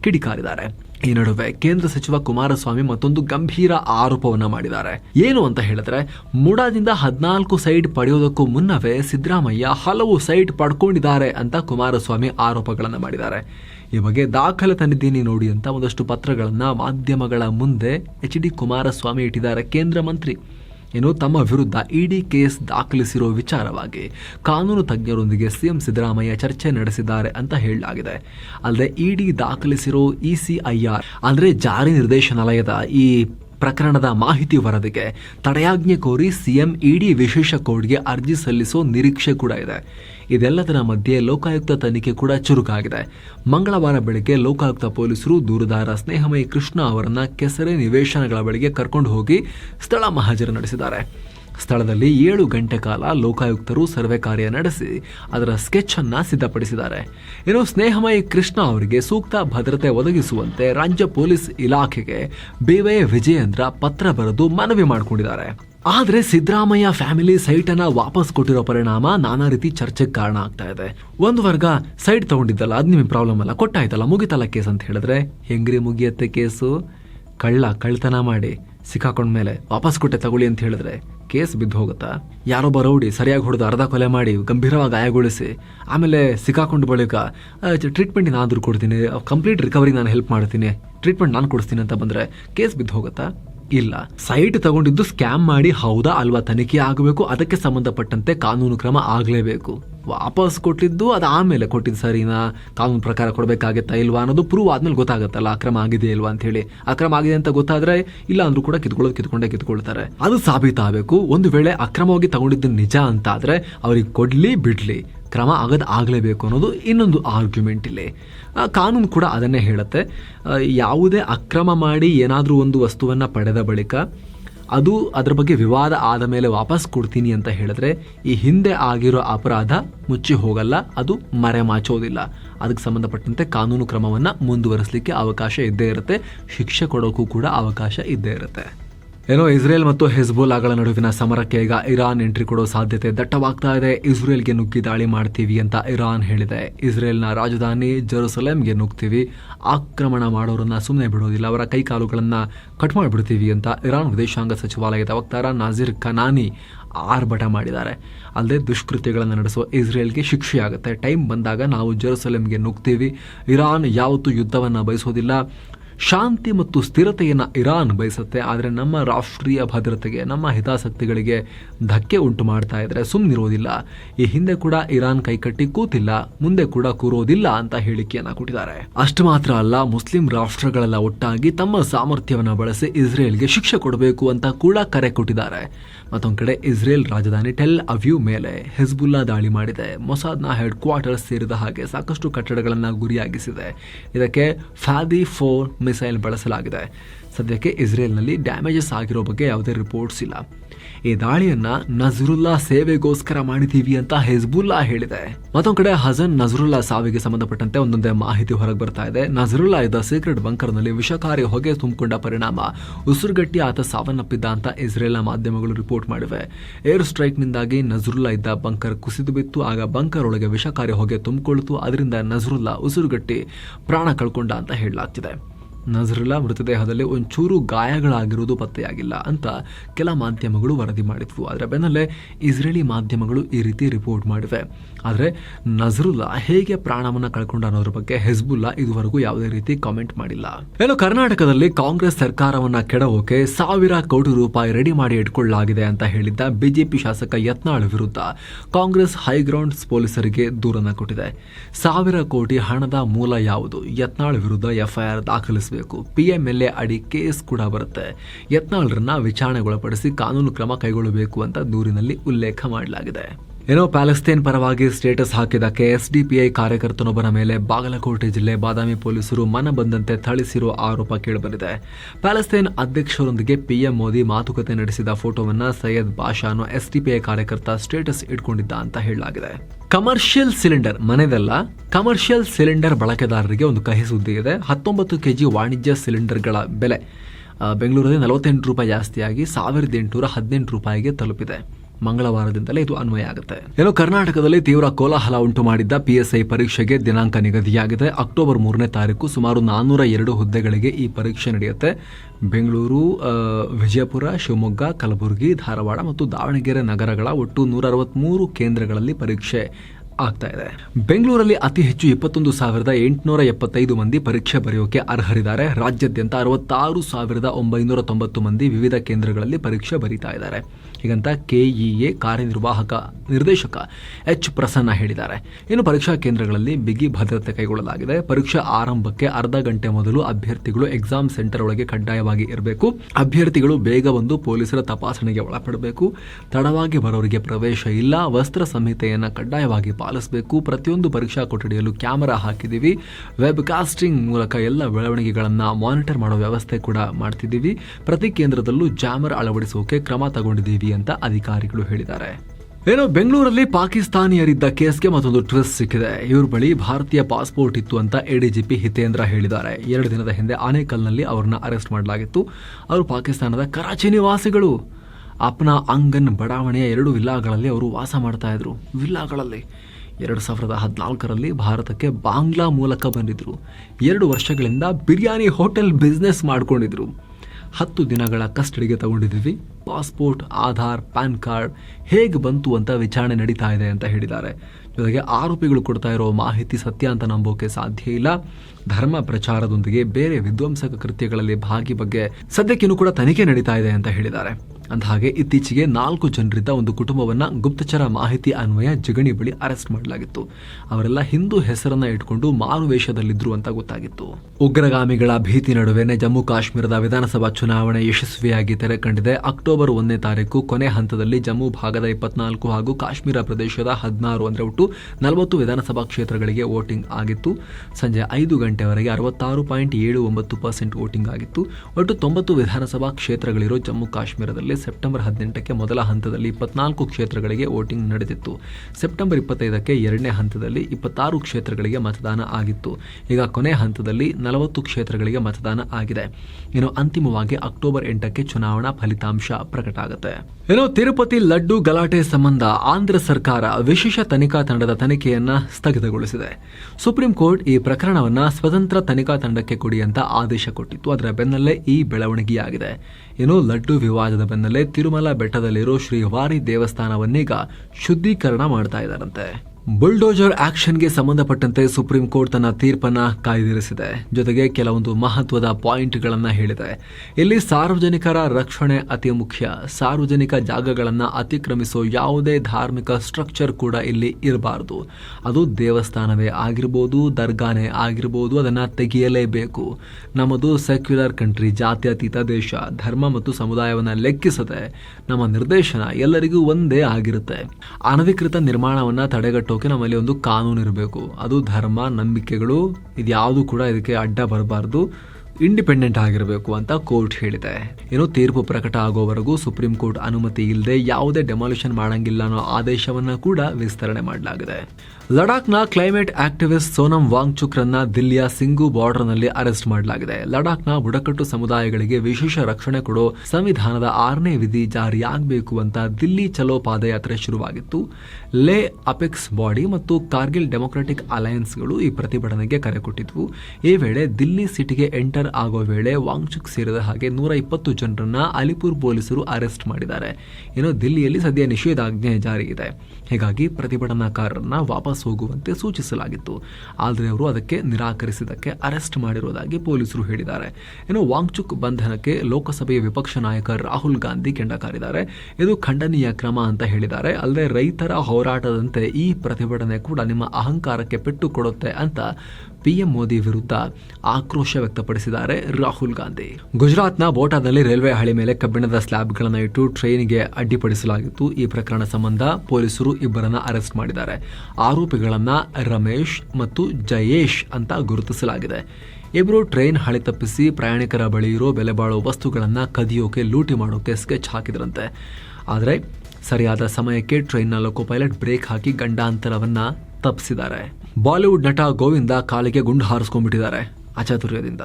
ಕಿಡಿಕಾರಿದ್ದಾರೆ. ಈ ನಡುವೆ ಕೇಂದ್ರ ಸಚಿವ ಕುಮಾರಸ್ವಾಮಿ ಮತ್ತೊಂದು ಗಂಭೀರ ಆರೋಪವನ್ನ ಮಾಡಿದ್ದಾರೆ. ಏನು ಅಂತ ಹೇಳಿದ್ರೆ, ಮುಡಾದಿಂದ ಹದಿನಾಲ್ಕು ಸೈಟ್ ಪಡೆಯೋದಕ್ಕೂ ಮುನ್ನವೇ ಸಿದ್ದರಾಮಯ್ಯ ಹಲವು ಸೈಟ್ ಪಡ್ಕೊಂಡಿದ್ದಾರೆ ಅಂತ ಕುಮಾರಸ್ವಾಮಿ ಆರೋಪಗಳನ್ನು ಮಾಡಿದ್ದಾರೆ. ಈ ಬಗ್ಗೆ ದಾಖಲೆ ತಂದಿದ್ದೀನಿ ನೋಡಿ ಅಂತ ಒಂದಷ್ಟು ಪತ್ರಗಳನ್ನು ಮಾಧ್ಯಮಗಳ ಮುಂದೆ ಎಚ್ ಡಿ ಕುಮಾರಸ್ವಾಮಿ ಇಟ್ಟಿದ್ದಾರೆ ಕೇಂದ್ರ ಮಂತ್ರಿ. ಇನ್ನು ತಮ್ಮ ವಿರುದ್ಧ ಇಡಿ ಕೇಸ್ ದಾಖಲಿಸಿರೋ ವಿಚಾರವಾಗಿ ಕಾನೂನು ತಜ್ಞರೊಂದಿಗೆ ಸಿಎಂ ಸಿದ್ದರಾಮಯ್ಯ ಚರ್ಚೆ ನಡೆಸಿದ್ದಾರೆ ಅಂತ ಹೇಳಲಾಗಿದೆ. ಅಲ್ಲದೆ ಇಡಿ ದಾಖಲಿಸಿರೋ ಇಸಿಐಆರ್ ಅಂದ್ರೆ ಜಾರಿ ನಿರ್ದೇಶನಾಲಯದ ಈ ಪ್ರಕರಣದ ಮಾಹಿತಿ ವರದಿಗೆ ತಡೆಯಾಜ್ಞೆ ಕೋರಿ ಸಿಎಂ ಇಡಿ ವಿಶೇಷ ಕೋರ್ಟ್ಗೆ ಅರ್ಜಿ ಸಲ್ಲಿಸೋ ನಿರೀಕ್ಷೆ ಕೂಡ ಇದೆ. ಇದೆಲ್ಲದರ ಮಧ್ಯೆ ಲೋಕಾಯುಕ್ತ ತನಿಖೆ ಕೂಡ ಚುರುಕಾಗಿದೆ. ಮಂಗಳವಾರ ಬೆಳಗ್ಗೆ ಲೋಕಾಯುಕ್ತ ಪೊಲೀಸರು ದೂರುದಾರ ಸ್ನೇಹಮಯಿ ಕೃಷ್ಣ ಅವರನ್ನ ಕೆಸರೆ ನಿವೇಶನಗಳ ಬಳಿಗೆ ಕರ್ಕೊಂಡು ಹೋಗಿ ಸ್ಥಳ ಮಹಾಜರು ನಡೆಸಿದ್ದಾರೆ. ಸ್ಥಳದಲ್ಲಿ ಏಳು ಗಂಟೆ ಕಾಲ ಲೋಕಾಯುಕ್ತರು ಸರ್ವೆ ಕಾರ್ಯ ನಡೆಸಿ ಅದರ ಸ್ಕೆಚ್ ಅನ್ನ ಸಿದ್ಧಪಡಿಸಿದ್ದಾರೆ. ಇನ್ನು ಸ್ನೇಹಮಯಿ ಕೃಷ್ಣ ಅವರಿಗೆ ಸೂಕ್ತ ಭದ್ರತೆ ಒದಗಿಸುವಂತೆ ರಾಜ್ಯ ಪೊಲೀಸ್ ಇಲಾಖೆಗೆ ಬಿವೈ ವಿಜಯೇಂದ್ರ ಪತ್ರ ಬರೆದು ಮನವಿ ಮಾಡಿಕೊಂಡಿದ್ದಾರೆ. ಆದ್ರೆ ಸಿದ್ದರಾಮಯ್ಯ ಫ್ಯಾಮಿಲಿ ಸೈಟ್ ಅನ್ನ ವಾಪಸ್ ಕೊಟ್ಟಿರೋ ಪರಿಣಾಮ ನಾನಾ ರೀತಿ ಚರ್ಚೆಗೆ ಕಾರಣ ಆಗ್ತಾ ಇದೆ. ಒಂದು ವರ್ಗ ಸೈಟ್ ತಗೊಂಡಿದ್ದಲ್ಲ, ಅದ್ ನಿಮಗೆ ಪ್ರಾಬ್ಲಮ್ ಅಲ್ಲ, ಕೊಟ್ಟಾಯ್ತಲ್ಲ, ಮುಗಿತಲ್ಲ ಕೇಸ್ ಅಂತ ಹೇಳಿದ್ರೆ? ಹೆಂಗ್ರಿ ಮುಗಿಯತ್ತೆ ಕೇಸು? ಕಳ್ಳ, ಕಳ್ತನ ಮಾಡಿ, ಸಿಕ್ಕಾಕೊಂಡ ಮೇಲೆ ವಾಪಸ್ ಕೊಟ್ಟೆ ತಗೊಳ್ಳಿ ಅಂತ ಹೇಳಿದ್ರೆ ಕೇಸ್ ಬಿದ್ದು ಹೋಗುತ್ತಾ? ಯಾರೊಬ್ಬ ರೌಡಿ ಸರಿಯಾಗಿ ಹೊಡೆದು ಅರ್ಧ ಕೊಲೆ ಮಾಡಿ ಗಂಭೀರವಾಗಿ ಗಾಯಗೊಳಿಸಿ, ಆಮೇಲೆ ಸಿಕ್ಕಾಕೊಂಡು ಬಳಿಕ ಟ್ರೀಟ್ಮೆಂಟ್ ಆದರೂ ಕೊಡ್ತೀನಿ ಕಂಪ್ಲೀಟ್ ರಿಕವರಿ ನಾನು ಹೆಲ್ಪ್ ಮಾಡ್ತೀನಿ ಟ್ರೀಟ್ಮೆಂಟ್ ನಾನು ಕೊಡಿಸ್ತೀನಿ ಅಂತ ಬಂದರೆ ಕೇಸ್ ಬಿದ್ದು ಹೋಗುತ್ತಾ? ಇಲ್ಲ. ಸೈಟ್ ತಗೊಂಡಿದ್ದು ಸ್ಕ್ಯಾಮ್ ಮಾಡಿ ಹೌದಾ ಅಲ್ವಾ ತನಿಖೆ ಆಗಬೇಕು ಅದಕ್ಕೆ ಸಂಬಂಧಪಟ್ಟಂತೆ ಕಾನೂನು ಕ್ರಮ ಆಗಲೇಬೇಕು. ವಾಪಸ್ ಕೊಟ್ಟಿದ್ದು, ಅದು ಆಮೇಲೆ ಕೊಟ್ಟಿದ್ದು ಸರಿನಾ ಕಾನೂನು ಪ್ರಕಾರ ಕೊಡಬೇಕಾಗತ್ತಾ ಇಲ್ವಾ ಅನ್ನೋದು ಪ್ರೂವ್ ಆದ್ಮೇಲೆ ಗೊತ್ತಾಗತ್ತಲ್ಲ, ಅಕ್ರಮ ಆಗಿದೆ ಇಲ್ವಾ ಅಂತ ಹೇಳಿ. ಅಕ್ರಮ ಆಗಿದೆ ಅಂತ ಗೊತ್ತಾದ್ರೆ ಇಲ್ಲ ಅಂದ್ರೂ ಕೂಡ ಕಿತ್ಕೊಳ್ಳೋದು ಕಿತ್ಕೊಂಡೇ ಕಿತ್ಕೊಳ್ತಾರೆ. ಅದು ಸಾಬೀತಾಗಬೇಕು ಒಂದು ವೇಳೆ ಅಕ್ರಮವಾಗಿ ತಗೊಂಡಿದ್ದು ನಿಜ ಅಂತ ಆದರೆ ಅವ್ರಿಗೆ ಕೊಡ್ಲಿ, ಬಿಡ್ಲಿ. ಕ್ರಮ ಆಗದ್ ಆಗಲೇಬೇಕು ಅನ್ನೋದು ಇನ್ನೊಂದು ಆರ್ಗ್ಯುಮೆಂಟ್ ಇಲ್ಲಿ. ಕಾನೂನು ಕೂಡ ಅದನ್ನೇ ಹೇಳುತ್ತೆ. ಯಾವುದೇ ಅಕ್ರಮ ಮಾಡಿ ಏನಾದರೂ ಒಂದು ವಸ್ತುವನ್ನು ಪಡೆದ ಬಳಿಕ ಅದು ಅದರ ಬಗ್ಗೆ ವಿವಾದ ಆದ ಮೇಲೆ ವಾಪಸ್ ಕೊಡ್ತೀನಿ ಅಂತ ಹೇಳಿದ್ರೆ ಈ ಹಿಂದೆ ಆಗಿರೋ ಅಪರಾಧ ಮುಚ್ಚಿ ಹೋಗಲ್ಲ, ಅದು ಮರೆಮಾಚೋದಿಲ್ಲ ಅದಕ್ಕೆ ಸಂಬಂಧಪಟ್ಟಂತೆ ಕಾನೂನು ಕ್ರಮವನ್ನು ಮುಂದುವರಿಸಲಿಕ್ಕೆ ಅವಕಾಶ ಇದ್ದೇ ಇರುತ್ತೆ. ಶಿಕ್ಷೆ ಕೊಡೋಕ್ಕೂ ಕೂಡ ಅವಕಾಶ ಇದ್ದೇ ಇರುತ್ತೆ. ಏನೋ ಇಸ್ರೇಲ್ ಮತ್ತು ಹೆಜ್ಬೋಲಾಗಳ ನಡುವಿನ ಸಮರಕ್ಕೆ ಈಗ ಇರಾನ್ ಎಂಟ್ರಿ ಕೊಡೋ ಸಾಧ್ಯತೆ ದಟ್ಟವಾಗ್ತಾ ಇದೆ. ಇಸ್ರೇಲ್ಗೆ ನುಗ್ಗಿ ದಾಳಿ ಮಾಡ್ತೀವಿ ಅಂತ ಇರಾನ್ ಹೇಳಿದೆ. ಇಸ್ರೇಲ್ನ ರಾಜಧಾನಿ ಜೆರುಸಲೇಮ್ಗೆ ನುಗ್ತೀವಿ. ಆಕ್ರಮಣ ಮಾಡೋರನ್ನ ಸುಮ್ಮನೆ ಬಿಡೋದಿಲ್ಲ. ಅವರ ಕೈಕಾಲುಗಳನ್ನು ಕಟ್ ಮಾಡಿಬಿಡ್ತೀವಿ ಅಂತ ಇರಾನ್ ವಿದೇಶಾಂಗ ಸಚಿವಾಲಯದ ವಕ್ತಾರ ನಾಜಿರ್ ಕನಾನಿ ಆರ್ಭಟ ಮಾಡಿದ್ದಾರೆ. ಅಲ್ಲದೆ ದುಷ್ಕೃತ್ಯಗಳನ್ನು ನಡೆಸುವ ಇಸ್ರೇಲ್ಗೆ ಶಿಕ್ಷೆಯಾಗುತ್ತೆ. ಟೈಮ್ ಬಂದಾಗ ನಾವು ಜೆರುಸಲೇಮ್ಗೆ ನುಗ್ತೀವಿ. ಇರಾನ್ ಯಾವತ್ತೂ ಯುದ್ಧವನ್ನು ಬಯಸೋದಿಲ್ಲ. ಶಾಂತಿ ಮತ್ತು ಸ್ಥಿರತೆಯನ್ನು ಇರಾನ್ ಬಯಸುತ್ತೆ, ಆದರೆ ನಮ್ಮ ರಾಷ್ಟ್ರೀಯ ಭದ್ರತೆಗೆ, ನಮ್ಮ ಹಿತಾಸಕ್ತಿಗಳಿಗೆ ಧಕ್ಕೆ ಉಂಟು ಮಾಡ್ತಾ ಇದ್ದರೆ ಸುಮ್ಮನಿರೋದಿಲ್ಲ ಈ ಹಿಂದೆ ಕೂಡ ಇರಾನ್ ಕೈಕಟ್ಟಿ ಕೂತಿಲ್ಲ, ಮುಂದೆ ಕೂಡ ಕೂರೋದಿಲ್ಲ ಅಂತ ಹೇಳಿಕೆಯನ್ನು ಕೊಟ್ಟಿದ್ದಾರೆ. ಅಷ್ಟು ಮಾತ್ರ ಅಲ್ಲ, ಮುಸ್ಲಿಂ ರಾಷ್ಟ್ರಗಳೆಲ್ಲ ಒಟ್ಟಾಗಿ ತಮ್ಮ ಸಾಮರ್ಥ್ಯವನ್ನು ಬಳಸಿ ಇಸ್ರೇಲ್ಗೆ ಶಿಕ್ಷೆ ಕೊಡಬೇಕು ಅಂತ ಕೂಡ ಕರೆ ಕೊಟ್ಟಿದ್ದಾರೆ. ಮತ್ತೊಂದು ಕಡೆ ಇಸ್ರೇಲ್ ರಾಜಧಾನಿ ಟೆಲ್ ಅವ್ಯೂ ಮೇಲೆ ಹೆಜ್ಬುಲ್ಲಾ ದಾಳಿ ಮಾಡಿದೆ. ಮೊಸಾದ್ನ ಹೆಡ್ ಕ್ವಾರ್ಟರ್ಸ್ ಸೇರಿದ ಹಾಗೆ ಸಾಕಷ್ಟು ಕಟ್ಟಡಗಳನ್ನು ಗುರಿಯಾಗಿಸಿದೆ. ಇದಕ್ಕೆ ಫ್ಯಾದಿ ಫೋರ್ ಮಿಸೈಲ್ ಬಳಸಲಾಗಿದೆ. ಸದ್ಯಕ್ಕೆ ಇಸ್ರೇಲ್ನಲ್ಲಿ ಡ್ಯಾಮೇಜಸ್ ಆಗಿರೋ ಬಗ್ಗೆ ಯಾವುದೇ ರಿಪೋರ್ಟ್ಸ್ ಇಲ್ಲ. ಈ ದಾಳಿಯನ್ನ ನಜರುಲ್ಲಾ ಸೇವೆಗೋಸ್ಕರ ಮಾಡಿದೀವಿ ಅಂತ ಹೆಜ್ಬುಲ್ಲಾ ಹೇಳಿದೆ. ಮತ್ತೊಂದು ಕಡೆ ಹಸನ್ ನಜರುಲ್ಲಾ ಸಾವಿಗೆ ಸಂಬಂಧಪಟ್ಟಂತೆ ಒಂದೊಂದೇ ಮಾಹಿತಿ ಹೊರಗೆ ಬರ್ತಾ ಇದೆ. ನಜರುಲ್ಲಾ ಇದ್ದ ಸೀಕ್ರೆಟ್ ಬಂಕರ್ನಲ್ಲಿ ವಿಷಕಾರಿ ಹೊಗೆ ತುಂಬಿಕೊಂಡ ಪರಿಣಾಮ ಉಸಿರುಗಟ್ಟಿ ಆತ ಸಾವನ್ನಪ್ಪಿದ್ದ ಅಂತ ಇಸ್ರೇಲ್ನ ಮಾಧ್ಯಮಗಳು ರಿಪೋರ್ಟ್ ಮಾಡಿವೆ. ಏರ್ ಸ್ಟ್ರೈಕ್ನಿಂದಾಗಿ ನಜರುಲ್ಲಾ ಇದ್ದ ಬಂಕರ್ ಕುಸಿದು ಬಿತ್ತು ಆಗ ಬಂಕರ್ ಒಳಗೆ ವಿಷಕಾರಿ ಹೊಗೆ ತುಂಬಿಕೊಳ್ತು ಅದರಿಂದ ನಜರುಲ್ಲಾ ಉಸಿರುಗಟ್ಟಿ ಪ್ರಾಣ ಕಳ್ಕೊಂಡ ಅಂತ ಹೇಳಲಾಗ್ತಿದೆ. ನಜರುಲ್ಲಾ ಮೃತದೇಹದಲ್ಲಿ ಒಂಚೂರು ಗಾಯಗಳಾಗಿರುವುದು ಪತ್ತೆಯಾಗಿಲ್ಲ ಅಂತ ಕೆಲ ಮಾಧ್ಯಮಗಳು ವರದಿ ಮಾಡಿದ್ವು. ಅದರ ಬೆನ್ನಲ್ಲೇ ಇಸ್ರೇಲಿ ಮಾಧ್ಯಮಗಳು ಈ ರೀತಿ ರಿಪೋರ್ಟ್ ಮಾಡಿವೆ. ಆದರೆ ನಜರುಲ್ಲಾ ಹೇಗೆ ಪ್ರಾಣವನ್ನು ಕಳ್ಕೊಂಡ ಅನ್ನೋದ್ರ ಬಗ್ಗೆ ಹೆಜ್ಬುಲ್ಲಾ ಇದುವರೆಗೂ ಯಾವುದೇ ರೀತಿ ಕಾಮೆಂಟ್ ಮಾಡಿಲ್ಲ. ಏನು ಕರ್ನಾಟಕದಲ್ಲಿ ಕಾಂಗ್ರೆಸ್ ಸರ್ಕಾರವನ್ನ ಕೆಡವೋಕೆ ಸಾವಿರ ಕೋಟಿ ರೂಪಾಯಿ ರೆಡಿ ಮಾಡಿ ಇಟ್ಕೊಳ್ಳಲಾಗಿದೆ ಅಂತ ಹೇಳಿದ್ದ ಬಿಜೆಪಿ ಶಾಸಕ ಯತ್ನಾಳ್ ವಿರುದ್ಧ ಕಾಂಗ್ರೆಸ್ ಹೈಗ್ರೌಂಡ್ಸ್ ಪೊಲೀಸರಿಗೆ ದೂರನ್ನು ಕೊಟ್ಟಿದೆ. ಸಾವಿರ ಕೋಟಿ ಹಣದ ಮೂಲ ಯಾವುದು? ಯತ್ನಾಳ್ ವಿರುದ್ಧ ಎಫ್ಐಆರ್ ದಾಖಲಿಸಬೇಕು. ಪಿಎಂಎಲ್ಎ ಅಡಿ ಕೇಸ್ ಕೂಡ ಬರುತ್ತೆ. ಯತ್ನಾಳ್ರನ್ನ ವಿಚಾರಣೆಗೊಳಪಡಿಸಿ ಕಾನೂನು ಕ್ರಮ ಕೈಗೊಳ್ಳಬೇಕು ಅಂತ ದೂರಿನಲ್ಲಿ ಉಲ್ಲೇಖ ಮಾಡಲಾಗಿದೆ. ಏನೋ ಪ್ಯಾಲೆಸ್ತೇನ್ ಪರವಾಗಿ ಸ್ಟೇಟಸ್ ಹಾಕಿದ ಐ ಕಾರ್ಯಕರ್ತನೊಬ್ಬನ ಮೇಲೆ ಬಾಗಲಕೋಟೆ ಜಿಲ್ಲೆ ಬಾದಾಮಿ ಪೊಲೀಸರು ಮನ ಬಂದಂತೆ ಥಳಿಸಿರುವ ಆರೋಪ ಕೇಳಿಬಂದಿದೆ. ಪ್ಯಾಲೆಸ್ತೇನ್ ಅಧ್ಯಕ್ಷರೊಂದಿಗೆ ಪಿಎಂ ಮೋದಿ ಮಾತುಕತೆ ನಡೆಸಿದ ಫೋಟೋವನ್ನ ಸೈಯದ್ ಬಾಷಾ ಅನ್ನೋ ಎಸ್ಡಿಪಿಐ ಕಾರ್ಯಕರ್ತ ಸ್ಟೇಟಸ್ ಇಟ್ಕೊಂಡಿದ್ದ ಅಂತ ಹೇಳಲಾಗಿದೆ. ಕಮರ್ಷಿಯಲ್ ಸಿಲಿಂಡರ್ ಮನೆದಲ್ಲ, ಕಮರ್ಷಿಯಲ್ ಸಿಲಿಂಡರ್ ಬಳಕೆದಾರರಿಗೆ ಒಂದು ಕಹಿ ಸುದ್ದಿ ಇದೆ. ಹತ್ತೊಂಬತ್ತು ಕೆಜಿ ವಾಣಿಜ್ಯ ಸಿಲಿಂಡರ್ಗಳ ಬೆಲೆ ಬೆಂಗಳೂರಲ್ಲಿ ನಲವತ್ತೆಂಟು ರೂಪಾಯಿ ಜಾಸ್ತಿಯಾಗಿ ಸಾವಿರದ ಎಂಟುನೂರ ಹದಿನೆಂಟು ರೂಪಾಯಿಗೆ ತಲುಪಿದೆ. ಮಂಗಳವಾರದಿಂದಲೇ ಇದು ಅನ್ವಯ ಆಗುತ್ತೆ. ಏನು ಕರ್ನಾಟಕದಲ್ಲಿ ತೀವ್ರ ಕೋಲಾಹಲ ಉಂಟು ಮಾಡಿದ್ದ ಪಿಎಸ್ಐ ಪರೀಕ್ಷೆಗೆ ದಿನಾಂಕ ನಿಗದಿಯಾಗಿದೆ. ಅಕ್ಟೋಬರ್ ಮೂರನೇ ತಾರೀಕು ಸುಮಾರು ನಾನ್ನೂರ ಎರಡು ಹುದ್ದೆಗಳಿಗೆ ಈ ಪರೀಕ್ಷೆ ನಡೆಯುತ್ತೆ. ಬೆಂಗಳೂರು ವಿಜಯಪುರ, ಶಿವಮೊಗ್ಗ, ಕಲಬುರಗಿ, ಧಾರವಾಡ ಮತ್ತು ದಾವಣಗೆರೆ ನಗರಗಳ ಒಟ್ಟು ನೂರ ಅರವತ್ಮೂರು ಕೇಂದ್ರಗಳಲ್ಲಿ ಪರೀಕ್ಷೆ ಆಗ್ತಾ ಇದೆ. ಬೆಂಗಳೂರಲ್ಲಿ ಅತಿ ಹೆಚ್ಚು ಇಪ್ಪತ್ತೊಂದು ಸಾವಿರದ ಎಂಟುನೂರ ಎಪ್ಪತ್ತೈದು ಮಂದಿ ಪರೀಕ್ಷೆ ಬರೆಯೋಕೆ ಅರ್ಹರಿದ್ದಾರೆ. ರಾಜ್ಯಾದ್ಯಂತ ಅರವತ್ತಾರು ಸಾವಿರದ ಒಂಬೈನೂರ ತೊಂಬತ್ತು ಮಂದಿ ವಿವಿಧ ಕೇಂದ್ರಗಳಲ್ಲಿ ಪರೀಕ್ಷೆ ಬರೀತಾ ಇದ್ದಾರೆ. ಹೀಗಂತ ಕೆಇಎ ಕಾರ್ಯನಿರ್ವಾಹಕ ನಿರ್ದೇಶಕ ಎಚ್. ಪ್ರಸನ್ನ ಹೇಳಿದ್ದಾರೆ. ಇನ್ನು ಪರೀಕ್ಷಾ ಕೇಂದ್ರಗಳಲ್ಲಿ ಬಿಗಿ ಭದ್ರತೆ ಕೈಗೊಳ್ಳಲಾಗಿದೆ. ಪರೀಕ್ಷಾ ಆರಂಭಕ್ಕೆ ಅರ್ಧ ಗಂಟೆ ಮೊದಲು ಅಭ್ಯರ್ಥಿಗಳು ಎಕ್ಸಾಮ್ ಸೆಂಟರ್ ಒಳಗೆ ಕಡ್ಡಾಯವಾಗಿ ಇರಬೇಕು. ಅಭ್ಯರ್ಥಿಗಳು ಬೇಗ ಬಂದು ಪೊಲೀಸರ ತಪಾಸಣೆಗೆ ಒಳಪಡಬೇಕು. ತಡವಾಗಿ ಬರೋರಿಗೆ ಪ್ರವೇಶ ಇಲ್ಲ. ವಸ್ತ್ರ ಸಂಹಿತೆಯನ್ನು ಕಡ್ಡಾಯವಾಗಿ ಪಾಲಿಸಬೇಕು. ಪ್ರತಿಯೊಂದು ಪರೀಕ್ಷಾ ಕೊಠಡಿಯಲ್ಲೂ ಕ್ಯಾಮೆರಾ ಹಾಕಿದ್ದೀವಿ. ವೆಬ್ ಕಾಸ್ಟಿಂಗ್ ಮೂಲಕ ಎಲ್ಲ ಬೆಳವಣಿಗೆಗಳನ್ನು ಮಾನಿಟರ್ ಮಾಡೋ ವ್ಯವಸ್ಥೆ ಕೂಡ ಮಾಡ್ತಿದ್ದೀವಿ. ಪ್ರತಿ ಕೇಂದ್ರದಲ್ಲೂ ಜಾಮರ್ ಅಳವಡಿಸೋಕೆ ಕ್ರಮ ತಗೊಂಡಿದ್ದೀವಿ ಅಂತ ಅಧಿಕಾರಿಗಳು ಹೇಳಿದ್ದಾರೆ. ಏನೋ ಬೆಂಗಳೂರಲ್ಲಿ ಪಾಕಿಸ್ತಾನಿಯರಿದ್ದ ಕೇಸ್ಗೆ ಮತ್ತೊಂದು ಟ್ವಿಸ್ಟ್ ಸಿಕ್ಕಿದೆ. ಇವ್ರ ಬಳಿ ಭಾರತೀಯ ಪಾಸ್ಪೋರ್ಟ್ ಇತ್ತು ಅಂತ ಎಡಿಜಿಪಿ ಹಿತೇಂದ್ರ ಹೇಳಿದ್ದಾರೆ. ಎರಡು ದಿನದ ಹಿಂದೆ ಆನೇಕಲ್ನಲ್ಲಿ ಅವ್ರನ್ನ ಅರೆಸ್ಟ್ ಮಾಡಲಾಗಿತ್ತು. ಅವರು ಪಾಕಿಸ್ತಾನದ ಕರಾಚಿ ನಿವಾಸಿಗಳು. ಅಪ್ನ ಅಂಗನ್ ಬಡಾವಣೆಯ ಎರಡು ವಿಲ್ಲಾಗಳಲ್ಲಿ ಅವರು ವಾಸ ಮಾಡ್ತಾ ಇದ್ರು. ವಿಲ್ಲಾಗಳಲ್ಲಿ ಎರಡು ಸಾವಿರದ ಹದಿನಾಲ್ಕರಲ್ಲಿ ಭಾರತಕ್ಕೆ ಬಾಂಗ್ಲಾ ಮೂಲಕ ಬಂದಿದ್ರು. ಎರಡು ವರ್ಷಗಳಿಂದ ಬಿರಿಯಾನಿ ಹೋಟೆಲ್ ಬಿಸ್ನೆಸ್ ಮಾಡ್ಕೊಂಡಿದ್ರು. ಹತ್ತು ದಿನಗಳ ಕಸ್ಟಡಿಗೆ ತಗೊಂಡಿದ್ದೀವಿ. ಪಾಸ್ಪೋರ್ಟ್, ಆಧಾರ್, ಪ್ಯಾನ್ ಕಾರ್ಡ್, ಹೇಗೆ ಬಂತು ಅಂತ ವಿಚಾರಣೆ ನಡೀತಾ ಇದೆ ಅಂತ ಹೇಳಿದ್ದಾರೆ. ಜೊತೆಗೆ ಆರೋಪಿಗಳು ಕೊಡ್ತಾ ಇರೋ ಮಾಹಿತಿ ಸತ್ಯ ಅಂತ ನಂಬೋಕೆ ಸಾಧ್ಯ ಇಲ್ಲ. ಧರ್ಮ ಪ್ರಚಾರದೊಂದಿಗೆ ಬೇರೆ ವಿಧ್ವಂಸಕ ಕೃತ್ಯಗಳಲ್ಲಿ ಭಾಗಿ ಬಗ್ಗೆ ಸದ್ಯಕ್ಕಿನ್ನೂ ಕೂಡ ತನಿಖೆ ನಡೀತಾ ಇದೆ ಅಂತ ಹೇಳಿದ್ದಾರೆ. ಅಂದಹಾಗೆ ಇತ್ತೀಚೆಗೆ ನಾಲ್ಕು ಜನರಿದ್ದ ಒಂದು ಕುಟುಂಬವನ್ನ ಗುಪ್ತಚರ ಮಾಹಿತಿ ಅನ್ವಯ ಜಗಣಿ ಬಳಿ ಅರೆಸ್ಟ್ ಮಾಡಲಾಗಿತ್ತು. ಅವರೆಲ್ಲ ಹಿಂದೂ ಹೆಸರನ್ನ ಇಟ್ಕೊಂಡು ಮಾರುವೇಷದಲ್ಲಿದ್ರು ಅಂತ ಗೊತ್ತಾಗಿತ್ತು. ಉಗ್ರಗಾಮಿಗಳ ಭೀತಿ ನಡುವೆನೆ ಜಮ್ಮು ಕಾಶ್ಮೀರದ ವಿಧಾನಸಭಾ ಚುನಾವಣೆ ಯಶಸ್ವಿಯಾಗಿ ತೆರೆ ಕಂಡಿದೆ. ಅಕ್ಟೋಬರ್ ಒಂದನೇ ತಾರೀಕು ಕೊನೆ ಹಂತದಲ್ಲಿ ಜಮ್ಮು ಭಾಗದ ಇಪ್ಪತ್ನಾಲ್ಕು ಹಾಗೂ ಕಾಶ್ಮೀರ ಪ್ರದೇಶದ ಹದಿನಾರು ಅಂದ್ರೆ ಒಟ್ಟು ನಲವತ್ತು ವಿಧಾನಸಭಾ ಕ್ಷೇತ್ರಗಳಿಗೆ ವೋಟಿಂಗ್ ಆಗಿತ್ತು. ಸಂಜೆ ಐದು ಗಂಟೆವರೆಗೆ ಅರವತ್ತಾರು ಪಾಯಿಂಟ್ ಏಳು ಒಂಬತ್ತು ಪರ್ಸೆಂಟ್ ವೋಟಿಂಗ್ ಆಗಿತ್ತು. ಒಟ್ಟು ತೊಂಬತ್ತು ವಿಧಾನಸಭಾ ಕ್ಷೇತ್ರಗಳಿರೋ ಜಮ್ಮು ಕಾಶ್ಮೀರದಲ್ಲಿ ಸೆಪ್ಟೆಂಬರ್ ಹದಿನೆಂಟಕ್ಕೆ ಮೊದಲ ಹಂತದಲ್ಲಿ ಇಪ್ಪತ್ನಾಲ್ಕು ಕ್ಷೇತ್ರಗಳಿಗೆ ವೋಟಿಂಗ್ ನಡೆದಿತ್ತು. ಸೆಪ್ಟೆಂಬರ್ ಇಪ್ಪತ್ತೈದಕ್ಕೆ ಎರಡನೇ ಹಂತದಲ್ಲಿ ಇಪ್ಪತ್ತಾರು ಕ್ಷೇತ್ರಗಳಿಗೆ ಮತದಾನ ಆಗಿತ್ತು. ಈಗ ಕೊನೆ ಹಂತದಲ್ಲಿ ನಲವತ್ತು ಕ್ಷೇತ್ರಗಳಿಗೆ ಮತದಾನ ಆಗಿದೆ. ಇನ್ನು ಅಂತಿಮವಾಗಿ ಅಕ್ಟೋಬರ್ ಎಂಟಕ್ಕೆ ಚುನಾವಣಾ ಫಲಿತಾಂಶ ಪ್ರಕಟ ಆಗುತ್ತೆ. ಇನ್ನು ತಿರುಪತಿ ಲಡ್ಡು ಗಲಾಟೆ ಸಂಬಂಧ ಆಂಧ್ರ ಸರ್ಕಾರ ವಿಶೇಷ ತನಿಖಾ ತಂಡದ ತನಿಖೆಯನ್ನ ಸ್ಥಗಿತಗೊಳಿಸಿದೆ. ಸುಪ್ರೀಂ ಕೋರ್ಟ್ ಈ ಪ್ರಕರಣವನ್ನ ಸ್ವತಂತ್ರ ತನಿಖಾ ತಂಡಕ್ಕೆ ಕೊಡಿ ಅಂತ ಆದೇಶ ಕೊಟ್ಟಿತ್ತು. ಅದರ ಬೆನ್ನಲ್ಲೇ ಈ ಬೆಳವಣಿಗೆಯಾಗಿದೆ. ಇನ್ನು ಲಡ್ಡು ವಿವಾದದ ಬೆನ್ನಲ್ಲೇ ತಿರುಮಲ ಬೆಟ್ಟದಲ್ಲಿರೋ ಶ್ರೀವಾರಿ ದೇವಸ್ಥಾನವನ್ನೀಗ ಶುದ್ಧೀಕರಣ ಮಾಡ್ತಾ ಇದ್ದಾರಂತೆ. ಬುಲ್ಡೋಜರ್ ಆಕ್ಷನ್ಗೆ ಸಂಬಂಧಪಟ್ಟಂತೆ ಸುಪ್ರೀಂ ಕೋರ್ಟ್ ತನ್ನ ತೀರ್ಪನ್ನ ಕಾಯ್ದಿರಿಸಿದೆ. ಜೊತೆಗೆ ಕೆಲವೊಂದು ಮಹತ್ವದ ಪಾಯಿಂಟ್ಗಳನ್ನು ಹೇಳಿದೆ. ಇಲ್ಲಿ ಸಾರ್ವಜನಿಕರ ರಕ್ಷಣೆ ಅತಿ ಮುಖ್ಯ. ಸಾರ್ವಜನಿಕ ಜಾಗಗಳನ್ನು ಅತಿಕ್ರಮಿಸೋ ಯಾವುದೇ ಧಾರ್ಮಿಕ ಸ್ಟ್ರಕ್ಚರ್ ಕೂಡ ಇಲ್ಲಿ ಇರಬಾರದು. ಅದು ದೇವಸ್ಥಾನವೇ ಆಗಿರ್ಬೋದು, ದರ್ಗಾನೇ ಆಗಿರ್ಬೋದು, ಅದನ್ನು ತೆಗೆಯಲೇಬೇಕು. ನಮ್ಮದು ಸೆಕ್ಯುಲರ್ ಕಂಟ್ರಿ ಜಾತ್ಯತೀತ ದೇಶ, ಧರ್ಮ ಮತ್ತು ಸಮುದಾಯವನ್ನು ಲೆಕ್ಕಿಸದೆ ನಮ್ಮ ನಿರ್ದೇಶನ ಎಲ್ಲರಿಗೂ ಒಂದೇ ಆಗಿರುತ್ತೆ. ಅನಧಿಕೃತ ನಿರ್ಮಾಣವನ್ನ ತಡೆಗಟ್ಟೋಕೆ ನಮ್ಮಲ್ಲಿ ಒಂದು ಕಾನೂನು ಇರಬೇಕು. ಅದು ಧರ್ಮ, ನಂಬಿಕೆಗಳು ಇದು ಯಾವುದು ಕೂಡ ಇದಕ್ಕೆ ಅಡ್ಡ ಬರಬಾರ್ದು. ಇಂಡಿಪೆಂಡೆಂಟ್ ಆಗಿರಬೇಕು ಅಂತ ಕೋರ್ಟ್ ಹೇಳಿದೆ. ಏನು ತೀರ್ಪು ಪ್ರಕಟ ಆಗೋವರೆಗೂ ಸುಪ್ರೀಂ ಕೋರ್ಟ್ ಅನುಮತಿ ಇಲ್ಲದೆ ಯಾವುದೇ ಡೆಮಾಲಿಷನ್ ಮಾಡಂಗಿಲ್ಲ ಅನ್ನೋ ಆದೇಶವನ್ನ ಕೂಡ ವಿಸ್ತರಣೆ ಮಾಡಲಾಗಿದೆ. ಲಡಾಖ್ನ ಕ್ಲೈಮೇಟ್ ಆಕ್ಟಿವಿಸ್ಟ್ ಸೋನಂ ವಾಂಗ್ಚುಕ್ರನ್ನ ದಿಲ್ಲಿಯ ಸಿಂಗು ಬಾರ್ಡರ್ನಲ್ಲಿ ಅರೆಸ್ಟ್ ಮಾಡಲಾಗಿದೆ. ಲಡಾಖ್ನ ಬುಡಕಟ್ಟು ಸಮುದಾಯಗಳಿಗೆ ವಿಶೇಷ ರಕ್ಷಣೆ ಕೊಡೋ ಸಂವಿಧಾನದ ಆರನೇ ವಿಧಿ ಜಾರಿಯಾಗಬೇಕು ಅಂತ ದಿಲ್ಲಿ ಚಲೋ ಪಾದಯಾತ್ರೆ ಶುರುವಾಗಿತ್ತು. ಲೇ ಅಪೆಕ್ಸ್ ಬಾಡಿ ಮತ್ತು ಕಾರ್ಗಿಲ್ ಡೆಮೊಕ್ರೆಟಿಕ್ ಅಲಯನ್ಸ್ಗಳು ಈ ಪ್ರತಿಭಟನೆಗೆ ಕರೆ ಕೊಟ್ಟಿದ್ವು. ಈ ವೇಳೆ ದಿಲ್ಲಿ ಸಿಟಿಗೆ ಎಂಟರ್ ಆಗೋ ವೇಳೆ ವಾಂಗ್ಚುಕ್ ಸೇರಿದ ಹಾಗೆ ನೂರ ಇಪ್ಪತ್ತು ಜನರನ್ನ ಅಲಿಪುರ್ ಪೊಲೀಸರು ಅರೆಸ್ಟ್ ಮಾಡಿದ್ದಾರೆ. ಇನ್ನು ದಿಲ್ಲಿಯಲ್ಲಿ ಸದ್ಯ ನಿಷೇಧಾಜ್ಞೆ ಜಾರಿ ಇದೆ. ಹೀಗಾಗಿ ಪ್ರತಿಭಟನಾಕಾರರನ್ನ ವಾಪಸ್ ಹೋಗುವಂತೆ ಸೂಚಿಸಲಾಗಿತ್ತು. ಆದರೆ ಅವರು ಅದಕ್ಕೆ ನಿರಾಕರಿಸಿದ್ದಕ್ಕೆ ಅರೆಸ್ಟ್ ಮಾಡಿರುವುದಾಗಿ ಪೊಲೀಸರು ಹೇಳಿದ್ದಾರೆ. ಇನ್ನು ವಾಂಗ್ಚುಕ್ ಬಂಧನಕ್ಕೆ ಲೋಕಸಭೆಯ ವಿಪಕ್ಷ ನಾಯಕ ರಾಹುಲ್ ಗಾಂಧಿ ಕೆಂಡಕಾರಿದ್ದಾರೆ. ಇದು ಖಂಡನೀಯ ಕ್ರಮ ಅಂತ ಹೇಳಿದ್ದಾರೆ. ಅಲ್ಲದೆ ರೈತರ ಹೋರಾಟದಂತೆ ಈ ಪ್ರತಿಭಟನೆ ಕೂಡ ನಿಮ್ಮ ಅಹಂಕಾರಕ್ಕೆ ಪೆಟ್ಟು ಕೊಡುತ್ತೆ ಅಂತ ಪಿಎಂ ಮೋದಿ ವಿರುದ್ಧ ಆಕ್ರೋಶ ವ್ಯಕ್ತಪಡಿಸಿದ್ದಾರೆ ರಾಹುಲ್ ಗಾಂಧಿ. ಗುಜರಾತ್ನ ಬೋಟಾದಲ್ಲಿ ರೈಲ್ವೆ ಹಳಿ ಮೇಲೆ ಕಬ್ಬಿಣದ ಸ್ಲ್ಯಾಬ್ಗಳನ್ನು ಇಟ್ಟು ಟ್ರೈನ್ಗೆ ಅಡ್ಡಿಪಡಿಸಲಾಗಿತ್ತು. ಈ ಪ್ರಕರಣ ಸಂಬಂಧ ಪೊಲೀಸರು ಇಬ್ಬರನ್ನ ಅರೆಸ್ಟ್ ಮಾಡಿದ್ದಾರೆ. ಆರೋಪಿಗಳನ್ನ ರಮೇಶ್ ಮತ್ತು ಜಯೇಶ್ ಅಂತ ಗುರುತಿಸಲಾಗಿದೆ. ಇಬ್ಬರು ಟ್ರೈನ್ ಹಳಿ ತಪ್ಪಿಸಿ ಪ್ರಯಾಣಿಕರ ಬಳಿ ಇರೋ ಬೆಲೆ ವಸ್ತುಗಳನ್ನು ಕದಿಯೋಕೆ, ಲೂಟಿ ಮಾಡೋಕೆ ಸ್ಕೆಚ್ ಹಾಕಿದ್ರಂತೆ. ಆದರೆ ಸರಿಯಾದ ಸಮಯಕ್ಕೆ ಟ್ರೈನ್ನ ಲೋಕೋ ಪೈಲಟ್ ಬ್ರೇಕ್ ಹಾಕಿ ಗಂಡಾಂತರವನ್ನು ತಪ್ಪಿಸಿದ್ದಾರೆ. ಬಾಲಿವುಡ್ ನಟ ಗೋವಿಂದ ಕಾಲಿಗೆ ಗುಂಡು ಹಾರಿಸ್ಕೊಂಡ್ಬಿಟ್ಟಿದ್ದಾರೆ. ಅಚಾತುರ್ಯದಿಂದ.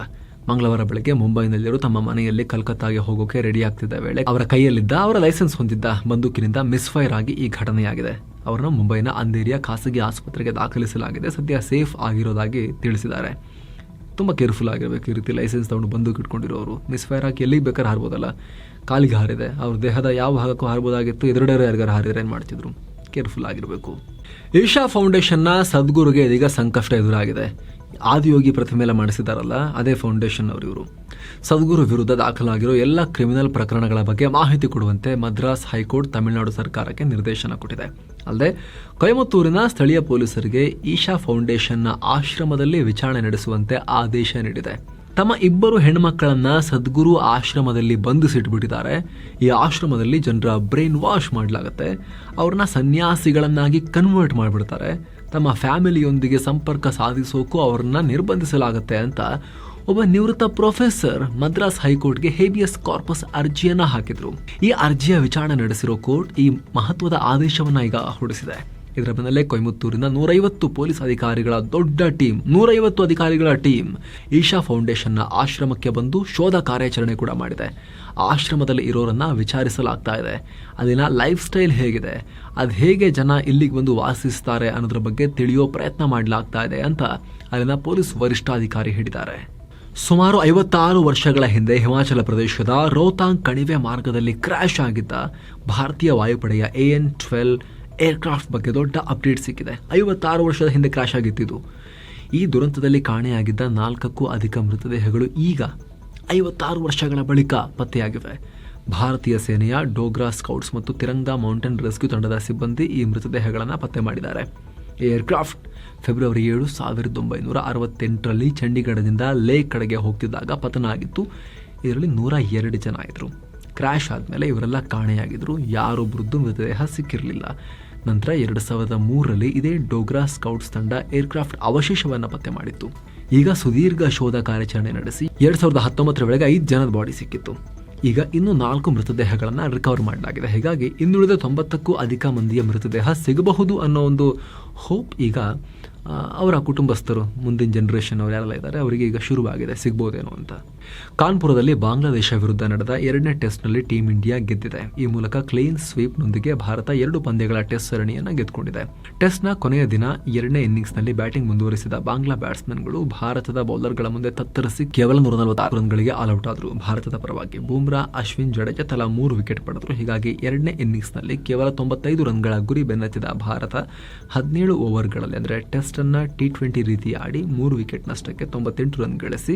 ಮಂಗಳವಾರ ಬೆಳಗ್ಗೆ ಮುಂಬೈನಲ್ಲಿರೋ ತಮ್ಮ ಮನೆಯಲ್ಲಿ ಕಲ್ಕತ್ತಾಗೆ ಹೋಗೋಕೆ ರೆಡಿ ಆಗ್ತಿದ್ದ ವೇಳೆ ಅವರ ಕೈಯಲ್ಲಿದ್ದ ಅವರ ಲೈಸೆನ್ಸ್ ಹೊಂದಿದ್ದ ಬಂದೂಕಿನಿಂದ ಮಿಸ್ಫೈರ್ ಆಗಿ ಈ ಘಟನೆಯಾಗಿದೆ. ಅವರನ್ನು ಮುಂಬೈನ ಅಂಧೇರಿಯ ಖಾಸಗಿ ಆಸ್ಪತ್ರೆಗೆ ದಾಖಲಿಸಲಾಗಿದೆ. ಸದ್ಯ ಸೇಫ್ ಆಗಿರೋದಾಗಿ ತಿಳಿಸಿದ್ದಾರೆ. ತುಂಬ ಕೇರ್ಫುಲ್ ಆಗಿರಬೇಕು ಈ ರೀತಿ ಲೈಸೆನ್ಸ್ ತಗೊಂಡು ಬಂದೂಕು ಇಟ್ಕೊಂಡಿರೋರು. ಮಿಸ್ಫೈರ್ ಆಗಿ ಎಲ್ಲಿಗೆ ಬೇಕಾದ್ರೆ ಹಾರ್ಬೋದಲ್ಲ. ಕಾಲಿಗೆ ಹಾರಿದೆ. ಅವ್ರ ದೇಹದ ಯಾವ ಭಾಗಕ್ಕೂ ಹಾರ್ಬೋದಾಗಿತ್ತು. ಎದುರುಡೆಯವರು ಯಾರಿಗಾರು ಹಾರಿದ್ರೆ ಏನು ಮಾಡ್ತಿದ್ರು? ಕೇರ್ಫುಲ್ ಆಗಿರಬೇಕು. ಈಶಾ ಫೌಂಡೇಶನ್ನ ಸದ್ಗುರುಗೆ ಇದೀಗ ಸಂಕಷ್ಟ ಎದುರಾಗಿದೆ. ಆದಿಯೋಗಿ ಪ್ರತಿಮೆಲ್ಲ ಮಾಡಿಸಿದಾರಲ್ಲ, ಅದೇ ಫೌಂಡೇಶನ್ ಅವರು ಇವರು. ಸದ್ಗುರು ವಿರುದ್ಧ ದಾಖಲಾಗಿರೋ ಎಲ್ಲ ಕ್ರಿಮಿನಲ್ ಪ್ರಕರಣಗಳ ಬಗ್ಗೆ ಮಾಹಿತಿ ಕೊಡುವಂತೆ ಮದ್ರಾಸ್ ಹೈಕೋರ್ಟ್ ತಮಿಳುನಾಡು ಸರ್ಕಾರಕ್ಕೆ ನಿರ್ದೇಶನ ಕೊಟ್ಟಿದೆ. ಅಲ್ಲದೆ, ಕೊಯಮತ್ತೂರಿನ ಸ್ಥಳೀಯ ಪೊಲೀಸರಿಗೆ ಈಶಾ ಫೌಂಡೇಶನ್ನ ಆಶ್ರಮದಲ್ಲಿ ವಿಚಾರಣೆ ನಡೆಸುವಂತೆ ಆದೇಶ ನೀಡಿದೆ. ತಮ್ಮ ಇಬ್ಬರು ಹೆಣ್ಮಕ್ಕಳನ್ನ ಸದ್ಗುರು ಆಶ್ರಮದಲ್ಲಿ ಬಂಧಿಸಿಟ್ಬಿಟ್ಟಿದ್ದಾರೆ. ಈ ಆಶ್ರಮದಲ್ಲಿ ಜನರ ಬ್ರೈನ್ ವಾಶ್ ಮಾಡಲಾಗತ್ತೆ. ಅವ್ರನ್ನ ಸನ್ಯಾಸಿಗಳನ್ನಾಗಿ ಕನ್ವರ್ಟ್ ಮಾಡಿಬಿಡ್ತಾರೆ. ತಮ್ಮ ಫ್ಯಾಮಿಲಿಯೊಂದಿಗೆ ಸಂಪರ್ಕ ಸಾಧಿಸೋಕ್ಕೂ ಅವ್ರನ್ನ ನಿರ್ಬಂಧಿಸಲಾಗುತ್ತೆ ಅಂತ ಒಬ್ಬ ನಿವೃತ್ತ ಪ್ರೊಫೆಸರ್ ಮದ್ರಾಸ್ ಹೈಕೋರ್ಟ್ಗೆ ಹೇಬಿಯಸ್ ಕಾರ್ಪಸ್ ಅರ್ಜಿಯನ್ನ ಹಾಕಿದ್ರು. ಈ ಅರ್ಜಿಯ ವಿಚಾರಣೆ ನಡೆಸಿರೋ ಕೋರ್ಟ್ ಈ ಮಹತ್ವದ ಆದೇಶವನ್ನ ಈಗ ಹೊರಡಿಸಿದೆ. ಇದರ ಬೆನ್ನಲ್ಲೇ ಕೊಯಮತ್ತೂರಿನ ನೂರೈವತ್ತು ಪೊಲೀಸ್ ಅಧಿಕಾರಿಗಳ ದೊಡ್ಡ ಟೀಮ್, ನೂರೈವತ್ತು ಅಧಿಕಾರಿಗಳ ಟೀಮ್ ಈಶಾ ಫೌಂಡೇಶನ್ನ ಆಶ್ರಮಕ್ಕೆ ಬಂದು ಶೋಧ ಕಾರ್ಯಾಚರಣೆ ಕೂಡ ಮಾಡಿದೆ. ಆಶ್ರಮದಲ್ಲಿ ಇರೋರನ್ನ ವಿಚಾರಿಸಲಾಗ್ತಾ ಇದೆ. ಅಲ್ಲಿನ ಲೈಫ್ ಸ್ಟೈಲ್ ಹೇಗಿದೆ? ಅದು ಹೇಗೆ ಜನ ಇಲ್ಲಿಗೆ ಬಂದು ವಾಸಿಸ್ತಾರೆ ಅನ್ನೋದ್ರ ಬಗ್ಗೆ ತಿಳಿಯೋ ಪ್ರಯತ್ನ ಮಾಡಲಾಗ್ತಾ ಇದೆ ಅಂತ ಅಲ್ಲಿನ ಪೊಲೀಸ್ ವರಿಷ್ಠಾಧಿಕಾರಿ ಹೇಳಿದ್ದಾರೆ. ಸುಮಾರು ಐವತ್ತಾರು ವರ್ಷಗಳ ಹಿಂದೆ ಹಿಮಾಚಲ ಪ್ರದೇಶದ ರೋತಾಂಗ್ ಕಣಿವೆ ಮಾರ್ಗದಲ್ಲಿ ಕ್ರ್ಯಾಶ್ ಆಗಿದ್ದ ಭಾರತೀಯ ವಾಯುಪಡೆಯ ಎ ಎನ್ ಟ್ವೆಲ್ ಏರ್ಕ್ರಾಫ್ಟ್ ಬಗ್ಗೆ ದೊಡ್ಡ ಅಪ್ಡೇಟ್ ಸಿಕ್ಕಿದೆ. ಐವತ್ತಾರು ವರ್ಷದ ಹಿಂದೆ ಕ್ರಾಶ್ ಆಗಿತ್ತಿದ್ದು. ಈ ದುರಂತದಲ್ಲಿ ಕಾಣೆಯಾಗಿದ್ದ ನಾಲ್ಕಕ್ಕೂ ಅಧಿಕ ಮೃತದೇಹಗಳು ಈಗ ಐವತ್ತಾರು ವರ್ಷಗಳ ಬಳಿಕ ಪತ್ತೆಯಾಗಿವೆ. ಭಾರತೀಯ ಸೇನೆಯ ಡೋಗ್ರಾ ಸ್ಕೌಟ್ಸ್ ಮತ್ತು ತಿರಂಗಾ ಮೌಂಟೇನ್ ರೆಸ್ಕ್ಯೂ ತಂಡದ ಸಿಬ್ಬಂದಿ ಈ ಮೃತದೇಹಗಳನ್ನು ಪತ್ತೆ ಮಾಡಿದ್ದಾರೆ. ಏರ್ಕ್ರಾಫ್ಟ್ ಫೆಬ್ರವರಿ ಏಳು ಸಾವಿರದ ಒಂಬೈನೂರ ಅರವತ್ತೆಂಟರಲ್ಲಿ ಚಂಡೀಗಢದಿಂದ ಲೇಕ್ ಕಡೆಗೆ ಹೋಗ್ತಿದ್ದಾಗ ಪತನ ಆಗಿತ್ತು. ಇದರಲ್ಲಿ ನೂರ ಎರಡು ಜನ ಇದ್ದರು ಕ್ರ್ಯಾಶ್ ಆದಮೇಲೆ ಇವರೆಲ್ಲ ಕಾಣೆಯಾಗಿದ್ದರು ಯಾರೊಬ್ಬರದ್ದು ಮೃತದೇಹ ಸಿಕ್ಕಿರಲಿಲ್ಲ. ನಂತರ ಎರಡು ಸಾವಿರದ ಮೂರರಲ್ಲಿ ಇದೇ ಡೋಗ್ರಾ ಸ್ಕೌಟ್ಸ್ ತಂಡ ಏರ್ಕ್ರಾಫ್ಟ್ ಅವಶೇಷವನ್ನು ಪತ್ತೆ ಮಾಡಿತ್ತು. ಈಗ ಸುದೀರ್ಘ ಶೋಧ ಕಾರ್ಯಾಚರಣೆ ನಡೆಸಿ ಎರಡು ಸಾವಿರದ ಹತ್ತೊಂಬತ್ತರ ವೇಳೆಗೆ ಐದು ಜನದ ಬಾಡಿ ಸಿಕ್ಕಿತ್ತು. ಈಗ ಇನ್ನೂ ನಾಲ್ಕು ಮೃತದೇಹಗಳನ್ನು ರಿಕವರ್ ಮಾಡಲಾಗಿದೆ. ಹೀಗಾಗಿ ಇನ್ನುಳಿದ ತೊಂಬತ್ತಕ್ಕೂ ಅಧಿಕ ಮಂದಿಯ ಮೃತದೇಹ ಸಿಗಬಹುದು ಅನ್ನೋ ಒಂದು ಹೋಪ್ ಈಗ ಅವರ ಕುಟುಂಬಸ್ಥರು, ಮುಂದಿನ ಜನ್ರೇಷನ್ ಅವ್ರು ಯಾರೆಲ್ಲ ಇದ್ದಾರೆ, ಅವರಿಗೆ ಈಗ ಶುರುವಾಗಿದೆ, ಸಿಗ್ಬೋದೇನೋ ಅಂತ. ಕಾನ್ಪುರದಲ್ಲಿ ಬಾಂಗ್ಲಾದೇಶ ವಿರುದ್ಧ ನಡೆದ ಎರಡನೇ ಟೆಸ್ಟ್ನಲ್ಲಿ ಟೀಂ ಇಂಡಿಯಾ ಗೆದ್ದಿದೆ. ಈ ಮೂಲಕ ಕ್ಲೀನ್ ಸ್ವೀಪ್ನೊಂದಿಗೆ ಭಾರತ ಎರಡು ಪಂದ್ಯಗಳ ಟೆಸ್ಟ್ ಸರಣಿಯನ್ನು ಗೆದ್ದುಕೊಂಡಿದೆ. ಟೆಸ್ಟ್ನ ಕೊನೆಯ ದಿನ ಎರಡನೇ ಇನ್ನಿಂಗ್ಸ್ನಲ್ಲಿ ಬ್ಯಾಟಿಂಗ್ ಮುಂದುವರಿಸಿದ ಬಾಂಗ್ಲಾ ಬ್ಯಾಟ್ಸ್ಮನ್ಗಳು ಭಾರತದ ಬೌಲರ್ಗಳ ಮುಂದೆ ತತ್ತರಿಸಿ ಕೇವಲ ನೂರ ನಲವತ್ತಾರು ರನ್ಗಳಿಗೆ ಆಲ್ಔಟ್ ಆದರು. ಭಾರತದ ಪರವಾಗಿ ಬೂಮ್ರಾ, ಅಶ್ವಿನ್ ಜಡೇಜಾ ತಲಾ ಮೂರು ವಿಕೆಟ್ ಪಡೆದರು. ಹೀಗಾಗಿ ಎರಡನೇ ಇನ್ನಿಂಗ್ಸ್ನಲ್ಲಿ ಕೇವಲ ತೊಂಬತ್ತೈದು ರನ್ಗಳ ಗುರಿ ಬೆನ್ನತ್ತಿದ ಭಾರತ ಹದಿನೇಳು ಓವರ್ಗಳಲ್ಲಿ ಅಂದರೆ ಟೆಸ್ಟನ್ನು ಟಿ ಟ್ವೆಂಟಿ ರೀತಿ ಆಡಿ ಮೂರು ವಿಕೆಟ್ ನಷ್ಟಕ್ಕೆ ತೊಂಬತ್ತೆಂಟು ರನ್ ಗಳಿಸಿ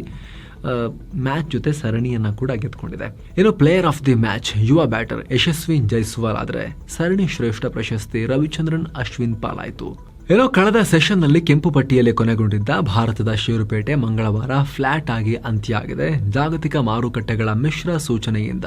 ಮ್ಯಾಚ್ ಜೊತೆ ಸರಣಿಯನ್ನು ಕೂಡ ಗೆದ್ದುಕೊಂಡಿದೆ ಇನ್ನು ಪ್ಲೇಯರ್ ಆಫ್ ದಿ ಮ್ಯಾಚ್ ಯುವ ಬ್ಯಾಟರ್ ಯಶಸ್ವಿ ಜೈಸ್ವಾಲ್ ಆದರೆ ಸರಣಿ ಶ್ರೇಷ್ಠ ಪ್ರಶಸ್ತಿ ರವಿಚಂದ್ರನ್ ಅಶ್ವಿನ್ ಪಾಲಾಯಿತು. ಏನೋ ಕಳೆದ ಸೆಷನ್ನಲ್ಲಿ ಕೆಂಪು ಪಟ್ಟಿಯಲ್ಲಿ ಕೊನೆಗೊಂಡಿದ್ದ ಭಾರತದ ಷೇರುಪೇಟೆ ಮಂಗಳವಾರ ಫ್ಲಾಟ್ ಆಗಿ ಅಂತ್ಯ ಆಗಿದೆ. ಜಾಗತಿಕ ಮಾರುಕಟ್ಟೆಗಳ ಮಿಶ್ರ ಸೂಚನೆಯಿಂದ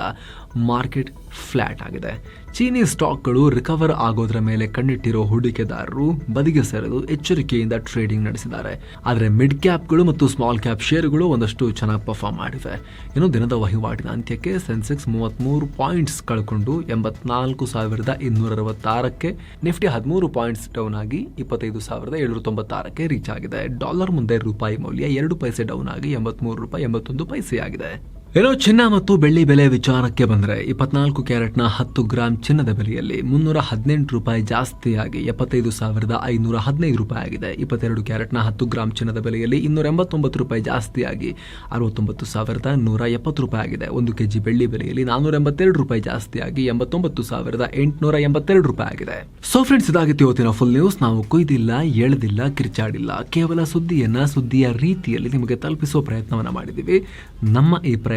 ಮಾರ್ಕೆಟ್ ಫ್ಲಾಟ್ ಆಗಿದೆ. ಚೀನಿ ಸ್ಟಾಕ್ಗಳು ರಿಕವರ್ ಆಗೋದ್ರ ಮೇಲೆ ಕಣ್ಣಿಟ್ಟಿರೋ ಹೂಡಿಕೆದಾರರು ಬದಿಗೆ ಸೆರೆದು ಎಚ್ಚರಿಕೆಯಿಂದ ಟ್ರೇಡಿಂಗ್ ನಡೆಸಿದ್ದಾರೆ. ಆದರೆ ಮಿಡ್ ಕ್ಯಾಪ್ಗಳು ಮತ್ತು ಸ್ಮಾಲ್ ಕ್ಯಾಪ್ ಶೇರುಗಳು ಒಂದಷ್ಟು ಚೆನ್ನಾಗಿ ಪರ್ಫಾರ್ಮ್ ಮಾಡಿವೆ. ಇನ್ನು ದಿನದ ವಹಿವಾಟಿನ ಅಂತ್ಯಕ್ಕೆ ಸೆನ್ಸೆಕ್ಸ್ ಮೂವತ್ತ್ಮೂರು ಪಾಯಿಂಟ್ಸ್ ಕಳ್ಕೊಂಡು ಎಂಬತ್ನಾಲ್ಕು ಸಾವಿರದ ಇನ್ನೂರ ಅರವತ್ತಾರಕ್ಕೆ ನಿಫ್ಟಿ ಹದಿಮೂರು ಪಾಯಿಂಟ್ಸ್ ಡೌನ್ ಆಗಿ ಇಪ್ಪತ್ತೈದು ಸಾವಿರದ ಏಳ್ನೂರ ತೊಂಬತ್ತಾರಕ್ಕೆ ರೀಚ್ ಆಗಿದೆ. ಡಾಲರ್ ಮುಂದೆ ರೂಪಾಯಿ ಮೌಲ್ಯ ಎರಡು ಪೈಸೆ ಡೌನ್ ಆಗಿ ಎಂಬತ್ಮೂರು ರೂಪಾಯಿ ಎಂಬತ್ತೊಂದು ಪೈಸೆಯಾಗಿದೆ. ಏನೋ ಚಿನ್ನ ಮತ್ತು ಬೆಳ್ಳಿ ಬೆಲೆ ವಿಚಾರಕ್ಕೆ ಬಂದರೆ ಇಪ್ಪತ್ನಾಲ್ಕು ಕ್ಯಾರೆಟ್ನ ಹತ್ತು ಗ್ರಾಂ ಚಿನ್ನದ ಬೆಲೆಯಲ್ಲಿ ಮುನ್ನೂರ ಹದಿನೆಂಟು ರೂಪಾಯಿ ಜಾಸ್ತಿಯಾಗಿ ಎಪ್ಪತ್ತೈದು ಸಾವಿರದ ಐನೂರ ಹದಿನೈದು ರೂಪಾಯಿ ಆಗಿದೆ. ಇಪ್ಪತ್ತೆರಡು ಕ್ಯಾರೆಟ್ನ ಹತ್ತು ಗ್ರಾಂ ಚಿನ್ನದ ಬೆಲೆಯಲ್ಲಿ ಇನ್ನೂರ ಎಂಬತ್ತೊಂಬತ್ತು ರೂಪಾಯಿ ಜಾಸ್ತಿಯಾಗಿ ಅರವತ್ತೊಂಬತ್ತು ಸಾವಿರದ ನೂರ ಎಪ್ಪತ್ತು ರೂಪಾಯಿ ಆಗಿದೆ. ಒಂದು ಕೆಜಿ ಬೆಳ್ಳಿ ಬೆಲೆಯಲ್ಲಿ ನಾನ್ನೂರ ಎಂಬತ್ತೆರಡು ರೂಪಾಯಿ ಜಾಸ್ತಿಯಾಗಿ ಎಂಬತ್ತೊಂಬತ್ತು ಸಾವಿರದ ಎಂಟುನೂರ ಎಂಬತ್ತೆರಡು ರೂಪಾಯಿ ಆಗಿದೆ. ಸೊ ಫ್ರೆಂಡ್ಸ್ ಇದಾಗಿತ್ತು ಇವತ್ತಿನ ಫುಲ್ ನ್ಯೂಸ್ ನಾವು ಕೊಯ್ದಿಲ್ಲ, ಎಳೆದಿಲ್ಲ, ಕಿರ್ಚಾಡಿಲ್ಲ. ಕೇವಲ ಸುದ್ದಿಯನ್ನ ಸುದ್ದಿಯ ರೀತಿಯಲ್ಲಿ ನಿಮಗೆ ತಲುಪಿಸುವ ಪ್ರಯತ್ನವನ್ನ ಮಾಡಿದ್ದೀವಿ. ನಮ್ಮ ಈ ಪ್ರಯತ್ನ